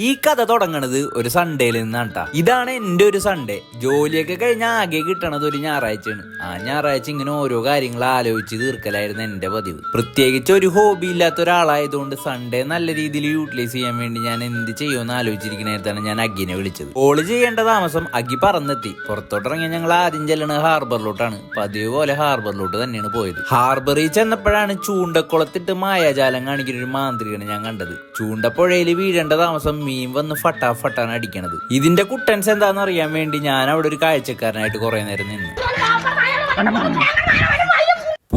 ഈ കഥ തുടങ്ങണത് ഒരു സൺഡേയിൽ നിന്നാണ് ട്ടാ. ഇതാണ് എന്റെ ഒരു സൺഡേ ജോലിയൊക്കെ കഴിഞ്ഞ ആകെ കിട്ടണത് ഒരു ഞായറാഴ്ചയാണ്. ആ ഞായറാഴ്ച ഇങ്ങനെ ഓരോ കാര്യങ്ങൾ ആലോചിച്ച് തീർക്കലായിരുന്നു എന്റെ പതിവ്. പ്രത്യേകിച്ച് ഒരു ഹോബി ഇല്ലാത്ത ഒരാളായതുകൊണ്ട് സൺഡേ നല്ല രീതിയിൽ യൂട്ടിലൈസ് ചെയ്യാൻ വേണ്ടി ഞാൻ എന്ത് ചെയ്യുമെന്ന് ആലോചിച്ചിരിക്കുന്നതാണ് ഞാൻ അഗ്ഗിനെ വിളിച്ചത്. കോൾ ചെയ്യേണ്ട താമസം അഗ്ഗി പറന്നെത്തി. പുറത്തോട്ടിറങ്ങിയ ഞങ്ങൾ ആദ്യം ചെല്ലണത് ഹാർബറിലോട്ടാണ് പതിവ് പോലെ ഹാർബറിലോട്ട് തന്നെയാണ് പോയത്. ഹാർബറിൽ ചെന്നപ്പോഴാണ് ചൂണ്ടക്കുളത്തിട്ട് മായാജാലം കാണിക്കുന്ന ഒരു മാന്ത്രികനെ ഞാൻ കണ്ടത്. ചൂണ്ടപ്പുഴയിൽ വീഴേണ്ട താമസം മീൻ വന്ന് ഫട്ടാ ഫട്ടാണ് അടിക്കണത് ഇതിന്റെ കുട്ടൻസ് എന്താണെന്ന് അറിയാൻ വേണ്ടി ഞാൻ അവിടെ ഒരു കാഴ്ചക്കാരനായിട്ട് കുറെ നേരം നിന്ന്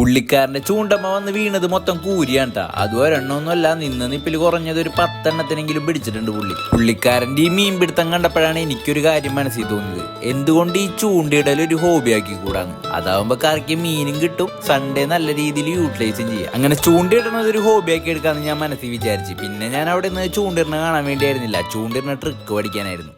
പുള്ളിക്കാരന്റെ ചൂണ്ടമ്മ വന്ന് വീണത് മൊത്തം കൂരിയാണ് അത് ഒരെണ്ണമൊന്നുമല്ല നിന്ന് നിപ്പിൽ കുറഞ്ഞത് ഒരു പത്തെണ്ണത്തിനെങ്കിലും പിടിച്ചിട്ടുണ്ട് പുള്ളി. പുള്ളിക്കാരന്റെ ഈ മീൻ പിടുത്തം കണ്ടപ്പോഴാണ് എനിക്കൊരു കാര്യം മനസ്സിൽ തോന്നിയത്. എന്തുകൊണ്ട് ഈ ചൂണ്ടയിടൽ ഒരു ഹോബിയാക്കി കൂടാന്ന്? അതാവുമ്പോ കറക്കി മീനും കിട്ടും സൺഡേ നല്ല രീതിയിൽ യൂട്ടിലൈസും ചെയ്യാം. അങ്ങനെ ചൂണ്ടയിടുന്നത് ഒരു ഹോബിയാക്കി എടുക്കാന്ന് ഞാൻ മനസ്സിൽ വിചാരിച്ചു. പിന്നെ ഞാൻ അവിടെ നിന്ന് ചൂണ്ടിടണ കാണാൻ വേണ്ടിയായിരുന്നില്ല. ചൂണ്ടിടുന്ന ട്രിക്ക് പഠിക്കാനായിരുന്നു.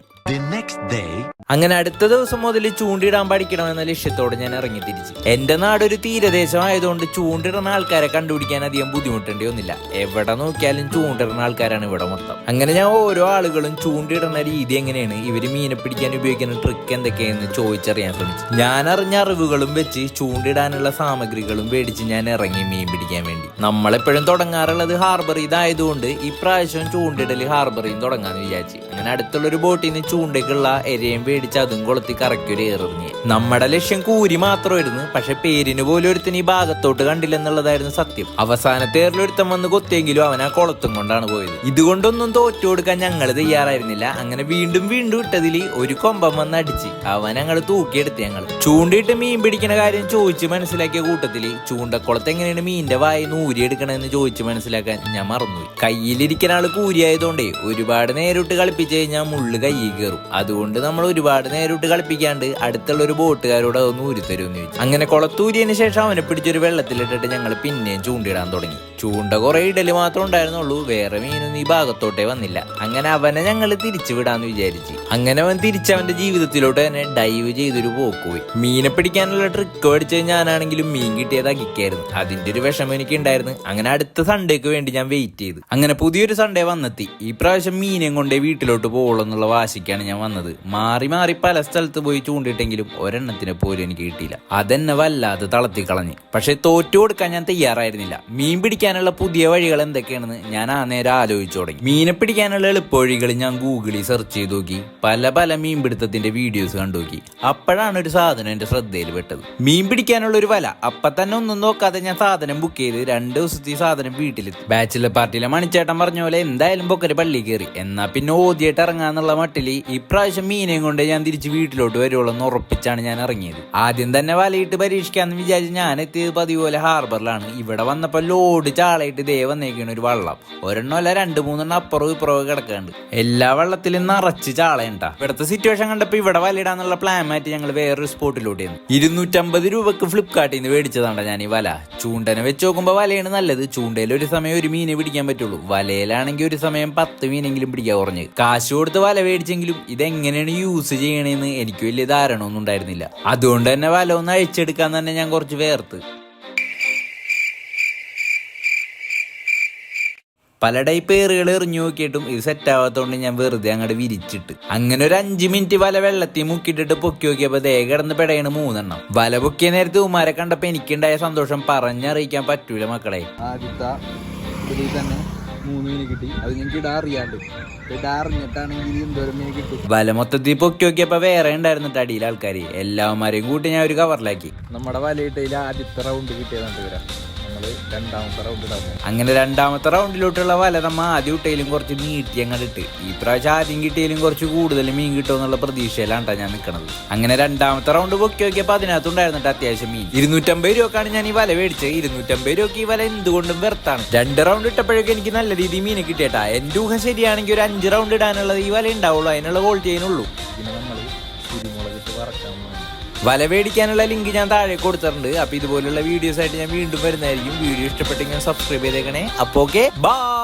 അങ്ങനെ അടുത്ത ദിവസം മുതൽ ചൂണ്ടിടാൻ പഠിക്കണമെന്ന ലക്ഷ്യത്തോടെ ഞാൻ ഇറങ്ങി തിരിച്ച്. എന്റെ നാടൊരു തീരദേശം ആയതുകൊണ്ട് ചൂണ്ടിടുന്ന ആൾക്കാരെ കണ്ടുപിടിക്കാൻ അധികം ബുദ്ധിമുട്ടേണ്ടി ഒന്നില്ല എവിടെ നോക്കിയാലും ചൂണ്ടിടുന്ന ആൾക്കാരാണ് ഇവിടെ മൊത്തം. അങ്ങനെ ഞാൻ ഓരോ ആളുകളും ചൂണ്ടിടുന്ന രീതി എങ്ങനെയാണ്? ഇവർ മീനെ പിടിക്കാൻ ഉപയോഗിക്കുന്ന ട്രിക്ക് എന്തൊക്കെയാണെന്ന് ചോദിച്ചറിയാൻ ശ്രമിച്ചു. ഞാൻ അറിഞ്ഞ അറിവുകളും വെച്ച് ചൂണ്ടിടാനുള്ള സാമഗ്രികളും മേടിച്ച് ഞാൻ ഇറങ്ങി മീൻ പിടിക്കാൻ വേണ്ടി. നമ്മളെപ്പോഴും തുടങ്ങാറുള്ളത് ഹാർബർ ഇതായതുകൊണ്ട് ഇപ്രാവശ്യം ചൂണ്ടിടൽ ഹാർബറിൽ തുടങ്ങാന്ന് വിചാരിച്ചു. അങ്ങനെ അടുത്തുള്ള ഒരു ബോട്ടിൽ നിന്ന് ചൂണ്ടയ്ക്കുള്ള എരയും പേടിച്ച് അതും കൊളുത്തി കറക്കൊരു ഏറിഞ്ഞ്. നമ്മുടെ ലക്ഷ്യം കൂരി മാത്രമായിരുന്നു പക്ഷെ പേരിന് പോലും ഒരുത്തിന് ഈ ഭാഗത്തോട്ട് കണ്ടില്ലെന്നുള്ളതായിരുന്നു സത്യം. അവസാനത്തെ ഏറിലൊരുത്തൻ വന്ന് കൊത്തിയെങ്കിലും അവൻ ആ കുളത്തും കൊണ്ടാണ് പോയത്. ഇതുകൊണ്ടൊന്നും തോറ്റു കൊടുക്കാൻ ഞങ്ങൾ തയ്യാറായിരുന്നില്ല. അങ്ങനെ വീണ്ടും വീണ്ടും ഇട്ടതിൽ ഒരു കൊമ്പം വന്ന് അടിച്ച് അവൻ ഞങ്ങൾ തൂക്കിയെടുത്ത് ഞങ്ങൾ ചൂണ്ടിയിട്ട് മീൻ പിടിക്കുന്ന കാര്യം ചോദിച്ച് മനസ്സിലാക്കിയ കൂട്ടത്തിൽ ചൂണ്ടക്കുളത്ത് എങ്ങനെയാണ് മീനിന്റെ വായി നൂരി എടുക്കണമെന്ന് ചോദിച്ച് മനസ്സിലാക്കാൻ ഞാൻ മറന്നു കയ്യിലിരിക്കുന്ന ആൾ കൂരിയായതുകൊണ്ടേ ഒരുപാട് നേരിട്ട് കളിപ്പിച്ച് കഴിഞ്ഞാൽ മുള്ളു കയ്യിൽ കയറും. അതുകൊണ്ട് നമ്മൾ ഒരുപാട് നേരിട്ട് കളിപ്പിക്കാണ്ട് അടുത്തുള്ള ഒരു ബോട്ടുകാരോട് അതൊന്ന് ഊരിത്തരുമെന്ന് ചോദിച്ചു. അങ്ങനെ കുളത്തൂരിയതിന് ശേഷം അവനെ പിടിച്ചൊരു വെള്ളത്തിലിട്ടിട്ട് ഞങ്ങൾ പിന്നെയും ചൂണ്ടിടാൻ തുടങ്ങി. ചൂണ്ട കുറെ ഇടൽ മാത്രം ഉണ്ടായിരുന്നുള്ളൂ. വേറെ മീനൊന്നും ഈ ഭാഗത്തോട്ടേ വന്നില്ല. അങ്ങനെ അവനെ ഞങ്ങൾ തിരിച്ചു വിടാന്ന് വിചാരിച്ച്. അങ്ങനെ അവൻ തിരിച്ചവന്റെ ജീവിതത്തിലോട്ട് തന്നെ ഡൈവ് ചെയ്തൊരു പോക്ക് പോയി. മീനെ പിടിക്കാനുള്ള ട്രിക്ക് പഠിച്ചത് ഞാനാണെങ്കിലും മീൻ കിട്ടിയത് അകിക്കായിരുന്നു അതിന്റെ ഒരു വിഷമം എനിക്ക് ഉണ്ടായിരുന്നു അങ്ങനെ അടുത്ത സൺഡേക്ക് വേണ്ടി ഞാൻ വെയിറ്റ് ചെയ്തു. അങ്ങനെ പുതിയൊരു സൺഡേ വന്നെത്തി. ഈ പ്രാവശ്യം മീനെ കൊണ്ടേ വീട്ടിലോട്ട് പോകുള്ളൂ എന്നുള്ള വാശിക്കാണ് ഞാൻ വന്നത്. മാറി മാറി പല സ്ഥലത്ത് പോയി ചൂണ്ടിട്ടെങ്കിലും ഒരെണ്ണത്തിനെ പോലും എനിക്ക് കിട്ടിയില്ല. അതെന്നെ വല്ലാതെ തളർത്തി കളഞ്ഞ്. പക്ഷെ തോറ്റു കൊടുക്കാൻ ഞാൻ തയ്യാറായിരുന്നില്ല. മീൻ പിടിക്കാനുള്ള പുതിയ വഴികൾ എന്തൊക്കെയാണെന്ന് ഞാൻ ആ നേരം ആലോചിച്ചു തുടങ്ങി. മീനെ പിടിക്കാനുള്ള എളുപ്പവഴികൾ ഞാൻ ഗൂഗിളിൽ സെർച്ച് ചെയ്ത് നോക്കി. പല പല മീൻ പിടുത്തത്തിന്റെ വീഡിയോസ് കണ്ടു നോക്കി. അപ്പോഴാണ് ഒരു സാധനം എന്റെ ശ്രദ്ധയിൽ പെട്ടത്. മീൻ പിടിക്കാനുള്ള ഒരു വല. അപ്പൊ തന്നെ ഒന്നും നോക്കാതെ ഞാൻ സാധനം ബുക്ക് ചെയ്ത് രണ്ട് ദിവസത്തെ സാധനം വീട്ടിലെത്തി. ബാച്ചിലർ പാർട്ടിയിലെ മണിച്ചേട്ടൻ പറഞ്ഞ പോലെ എന്തായാലും പൊക്കര് പള്ളി കയറി എന്നാ പിന്നെ ഓതിയായിട്ട് ഇറങ്ങാന്നുള്ള മട്ടിൽ ഇപ്രാവശ്യം മീനെയും കൊണ്ട് ഞാൻ തിരിച്ച് വീട്ടിലോട്ട് വരുവുള്ളൂ എന്ന് ഉറപ്പിച്ചാണ് ഞാൻ ഇറങ്ങിയത്. ആദ്യം തന്നെ വലയിട്ട് പരീക്ഷിക്കാന്ന് വിചാരിച്ച് ഞാൻ എത്തിയത് പതിവ് പോലെ ഹാർബറിലാണ് ഇവിടെ വന്നപ്പോ ലോഡ് ചാളയിട്ട് ദേ നീക്കണ ഒരു വള്ളം. ഒരെണ്ണം അല്ല രണ്ട് മൂന്നെണ്ണം അപ്പുറവും ഇപ്പുറവും കിടക്കുന്നുണ്ട് എല്ലാ വെള്ളത്തിലും നിറച്ച് ചാളയുണ്ടാ ഇവിടുത്തെ സിറ്റുവേഷൻ കണ്ടപ്പോ ഇവിടെ വലയിടാന്നുള്ള പ്ലാൻ മാറ്റി ഞങ്ങൾ വേറൊരു സ്പോട്ടിലോട്ട് ചെന്നു. ഇരുന്നൂറ്റമ്പത് രൂപക്ക് ഫ്ലിപ്കാർട്ടിൽ നിന്ന് മേടിച്ചതാണ് ഞാൻ ഈ വല. ചൂണ്ടനെ വെച്ച് നോക്കുമ്പോ വലയാണ് നല്ലത്. ചൂണ്ടയിൽ ഒരു സമയം ഒരു മീനെ പിടിക്കാൻ പറ്റുള്ളൂ. വലയിലാണെങ്കിൽ ഒരു സമയം പത്ത് മീനെങ്കിലും പിടിക്കാൻ കുറഞ്ഞ്. കാശ് കൊടുത്ത് വല മേടിച്ചെങ്കിലും ഇതെങ്ങനെയാണ് യൂസ് ചെയ്യണേന്ന് എനിക്ക് വലിയ ധാരണ ഒന്നും ഉണ്ടായിരുന്നില്ല. അതുകൊണ്ട് തന്നെ വല ഒന്ന് അഴിച്ചെടുക്കാൻ തന്നെ ഞാൻ കുറച്ച് വേർത്ത്. പല ടൈപ്പ് ഏറുകൾ എറിഞ്ഞു നോക്കിയിട്ടും ഇത് സെറ്റ് ആവാത്തതുകൊണ്ട് ഞാൻ വെറുതെ അങ്ങോട്ട് വിരിച്ചിട്ട്. അങ്ങനെ ഒരു അഞ്ച് മിനിറ്റ് വല വെള്ളത്തിൽ മുക്കിയിട്ടിട്ട് പൊക്കി നോക്കിയപ്പോ ദേ കിടന്ന് പെടയാണ് മൂന്നെണ്ണം. വല പൊക്കിയ നേരത്തെ ഉമാരെ കണ്ടപ്പോൾ എനിക്കുണ്ടായ സന്തോഷം പറഞ്ഞറിയിക്കാൻ പറ്റൂല മക്കളെ. ആദ്യത്തെ ഇതിൽ തന്നെ മൂന്ന് മീന് കിട്ടി. അത് ഞങ്ങൾക്ക് ഇടാൻ അറിയാണ്ട്. ഇടാൻ അറിഞ്ഞിട്ടാണെങ്കിൽ എന്തോരം മീൻ കിട്ടും. വല മൊത്തത്തിൽ പൊക്കി നോക്കിയപ്പോ വേറെ ഉണ്ടായിരുന്നിട്ട് അടിയിൽ ആൾക്കാര്. എല്ലാവന്മാരെയും കൂട്ടി ഞാൻ ഒരു കവറിലാക്കി നമ്മുടെ വലയിട്ടതിൽ ആദ്യത്തെ റൗണ്ട് കിട്ടിയതാണ്ട് വരാം രണ്ടാമത്തെ റൗണ്ട് ഇടാൻ അങ്ങനെ രണ്ടാമത്തെ റൗണ്ടിലോട്ടുള്ള വല നമ്മ ആദ്യം ഇട്ടയിലും കുറച്ച് നീട്ടി അങ്ങോട്ട് ഇട്ട് ഈ പ്രാവശ്യം ആദ്യം കിട്ടിയാലും കുറച്ച് കൂടുതൽ മീൻ കിട്ടുമെന്നുള്ള പ്രതീക്ഷയിലാണ് ഞാൻ നിൽക്കുന്നത് അങ്ങനെ രണ്ടാമത്തെ റൗണ്ട് പൊക്കി നോക്കിയപ്പോൾ അതിനകത്തുണ്ടായിരുന്നിട്ട് അത്യാവശ്യം മീൻ. ഇരുന്നൂറ്റമ്പത് രൂപക്കാണ് ഞാൻ ഈ വല മേടിച്ചത്. ഇരുന്നൂറ്റമ്പത് രൂപക്ക് ഈ വല എന്തുകൊണ്ടും വെർത്താണ്. രണ്ട് റൗണ്ട് ഇട്ടപ്പോഴേക്കും എനിക്ക് നല്ല രീതിയിൽ മീൻ കിട്ടിയേട്ടാ എന്റെ ഊഹം ശരിയാണെങ്കിൽ ഒരു അഞ്ച് റൗണ്ട് ഇടാനുള്ളത് ഈ വല ഉണ്ടാവുള്ളൂ. അതിനുള്ള ക്വാളിറ്റി അതിനുള്ളൂ. പിന്നെ നമ്മൾ കുരുമുളകിട്ട് വറക്കാൻ വല മേടിക്കാനുള്ള ലിങ്ക് ഞാൻ താഴെ കൊടുത്തിട്ടുണ്ട്. അപ്പൊ ഇതുപോലുള്ള വീഡിയോസ് ആയിട്ട് ഞാൻ വീണ്ടും വരുന്നതായിരിക്കും. വീഡിയോ ഇഷ്ടപ്പെട്ടെങ്കിൽ സബ്സ്ക്രൈബ് ചെയ്തേക്കണേ. അപ്പൊ ഓക്കെ ബൈ